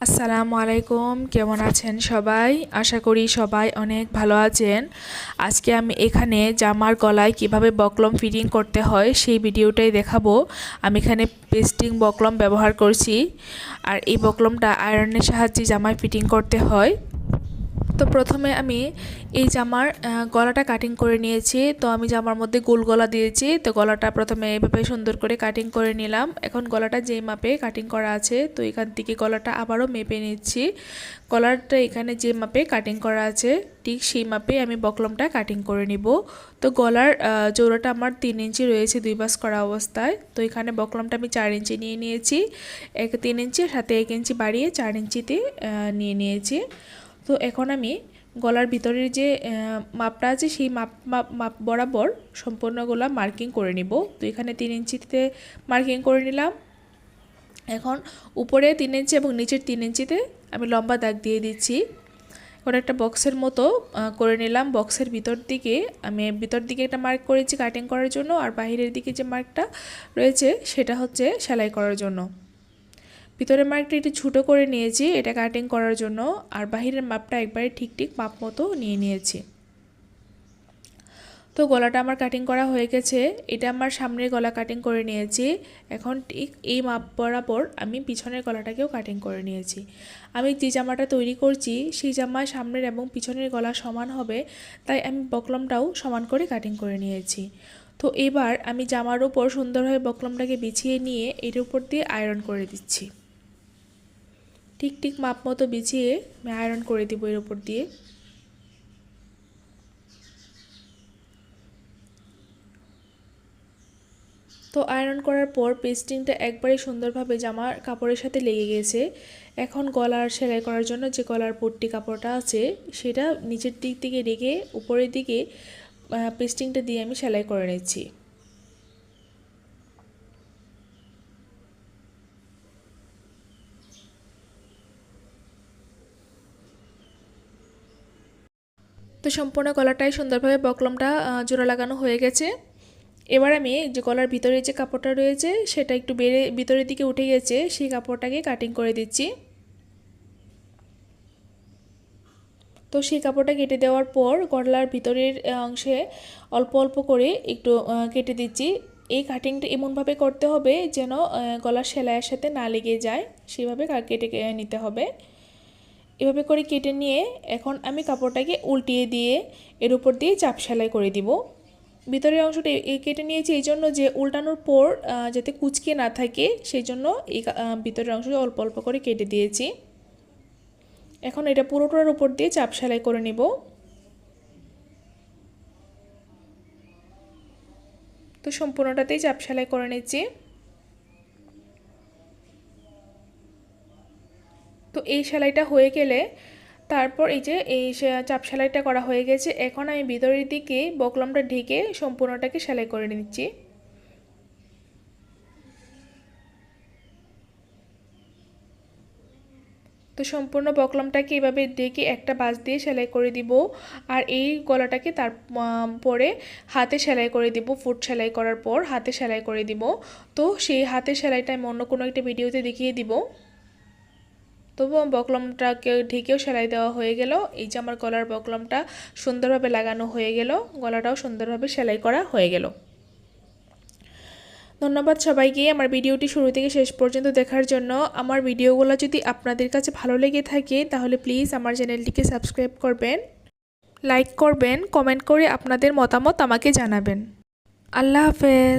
আসসালামু আলাইকুম, কেমন আছেন সবাই? আশা করি সবাই অনেক ভালো আছেন। আজকে আমি এখানে জামার গলায় কীভাবে বকলম ফিটিং করতে হয় সেই ভিডিওটাই দেখাবো। আমি এখানে পেস্টিং বকলম ব্যবহার করছি। আর এই বকলমটা আয়রনের সাহায্যে জামায় ফিটিং করতে হয়। তো প্রথমে আমি এই জামার গলাটা কাটিং করে নিয়েছি। তো আমি জামার মধ্যে গোল গলা দিয়েছি। তো গলাটা প্রথমে এভাবে সুন্দর করে কাটিং করে নিলাম। এখন গলাটা যেই মাপে কাটিং করা আছে, তো এখান থেকে গলাটা আবারও মেপে নিচ্ছি। গলাটা এখানে যে মাপে কাটিং করা আছে, ঠিক সেই মাপে আমি বকলমটা কাটিং করে নিব। তো গলার জোড়াটা আমার তিন ইঞ্চি রয়েছে দুই বাস করা অবস্থায়। তো এখানে বকলমটা আমি চার ইঞ্চি নিয়ে নিয়েছি। এক তিন ইঞ্চি, সাথে এক ইঞ্চি বাড়িয়ে চার ইঞ্চিতে নিয়ে নিয়েছি। তো এখন আমি গলার ভিতরের যে মাপটা আছে সেই মাপ মাপ বরাবর সম্পূর্ণ গলা মার্কিং করে নিব। তো এখানে তিন ইঞ্চিতে মার্কিং করে নিলাম। এখন উপরে তিন ইঞ্চি এবং নিচের তিন ইঞ্চিতে আমি লম্বা দাগ দিয়ে দিচ্ছি। ওটা একটা বক্সের মতো করে নিলাম। বক্সের ভিতর দিকে আমি ভিতর দিকে একটা মার্ক করেছি কাটিং করার জন্য। আর বাহিরের দিকে যে মার্কটা রয়েছে সেটা হচ্ছে সেলাই করার জন্য। ভিতরের মার্কটা একটু ছোটো করে নিয়েছি, এটা কাটিং করার জন্য। আর বাহিরের মাপটা একবারে ঠিক ঠিক মাপ মতো নিয়ে নিয়েছি। তো গলাটা আমার কাটিং করা হয়ে গেছে। এটা আমার সামনের গলা কাটিং করে নিয়েছি। এখন ঠিক এই মাপ বরাবর আমি পিছনের গলাটাকেও কাটিং করে নিয়েছি। আমি যে জামাটা তৈরি করছি, সেই জামা সামনের এবং পিছনের গলা সমান হবে, তাই আমি বকলমটাও সমান করে কাটিং করে নিয়েছি। তো এবার আমি জামার উপর সুন্দরভাবে বকলমটাকে বিছিয়ে নিয়ে এর উপর দিয়ে আয়রন করে দিচ্ছি। ঠিক ঠিক মাপ মতো বিছিয়ে আমি আয়রন করে দিব এর উপর দিয়ে। তো আয়রন করার পর পেস্টিংটা একবারে সুন্দরভাবে জামার কাপড়ের সাথে লেগে গেছে। এখন গলার সেলাই করার জন্য যে গলার পট্টি কাপড়টা আছে, সেটা নিচের দিক থেকে রেখে উপরের দিকে পেস্টিংটা দিয়ে আমি সেলাই করে নিচ্ছি। তো সম্পূর্ণ গলাটাই সুন্দরভাবে বকলমটা জোড়া লাগানো হয়ে গেছে। এবার আমি যে গলার ভিতরে যে কাপড়টা রয়েছে, সেটা একটু বেড়ে ভিতরের দিকে উঠে গেছে, সেই কাপড়টাকে কাটিং করে দিচ্ছি। তো সেই কাপড়টা কেটে দেওয়ার পর গলার ভিতরের অংশে অল্প অল্প করে একটু কেটে দিচ্ছি। এই কাটিংটা এমনভাবে করতে হবে যেন গলার সেলাইয়ের সাথে না লেগে যায়। সেভাবে কেটে নিতে হবে। এভাবে করে কেটে নিয়ে এখন আমি কাপড়টাকে উল্টিয়ে দিয়ে এর উপর দিয়ে চাপ সেলাই করে দিব। ভিতরের অংশটা এই কেটে নিয়েছি এই জন্য যে উল্টানোর পর যাতে কুচকে না থাকে, সেই জন্য এই ভিতরের অংশটা অল্প অল্প করে কেটে দিয়েছি। এখন এটা পুরোটার উপর দিয়ে চাপ সেলাই করে নিব। তো সম্পূর্ণটাতেই চাপ সেলাই করে নিচ্ছি। এই সেলাইটা হয়ে গেলে তারপর এই যে, এই চাপ সেলাইটা করা হয়ে গেছে। এখন আমি ভিতরের দিকে বকলমটা ঢেকে সম্পূর্ণটাকে সেলাই করে নিচ্ছি। তো সম্পূর্ণ বকলমটাকে এভাবে ডেকে একটা বাস দিয়ে সেলাই করে দিব। আর এই গলাটাকে তার পরে হাতে সেলাই করে দিব, ফুট সেলাই করার পর হাতে সেলাই করে দিব। তো সেই হাতে সেলাইটা আমি অন্য কোনো একটা ভিডিওতে দেখিয়ে দিব। তবুও বকলমটাকে ঢেকেও সেলাই দেওয়া হয়ে গেল। এই যে আমার গলার বকলমটা সুন্দরভাবে লাগানো হয়ে গেল, গলাটাও সুন্দরভাবে সেলাই করা হয়ে গেল। ধন্যবাদ সবাইকে আমার ভিডিওটি শুরু থেকে শেষ পর্যন্ত দেখার জন্য। আমার ভিডিওগুলো যদি আপনাদের কাছে ভালো লেগে থাকে, তাহলে প্লিজ আমার চ্যানেলটিকে সাবস্ক্রাইব করবেন, লাইক করবেন, কমেন্ট করে আপনাদের মতামত আমাকে জানাবেন। আল্লাহ হাফেজ।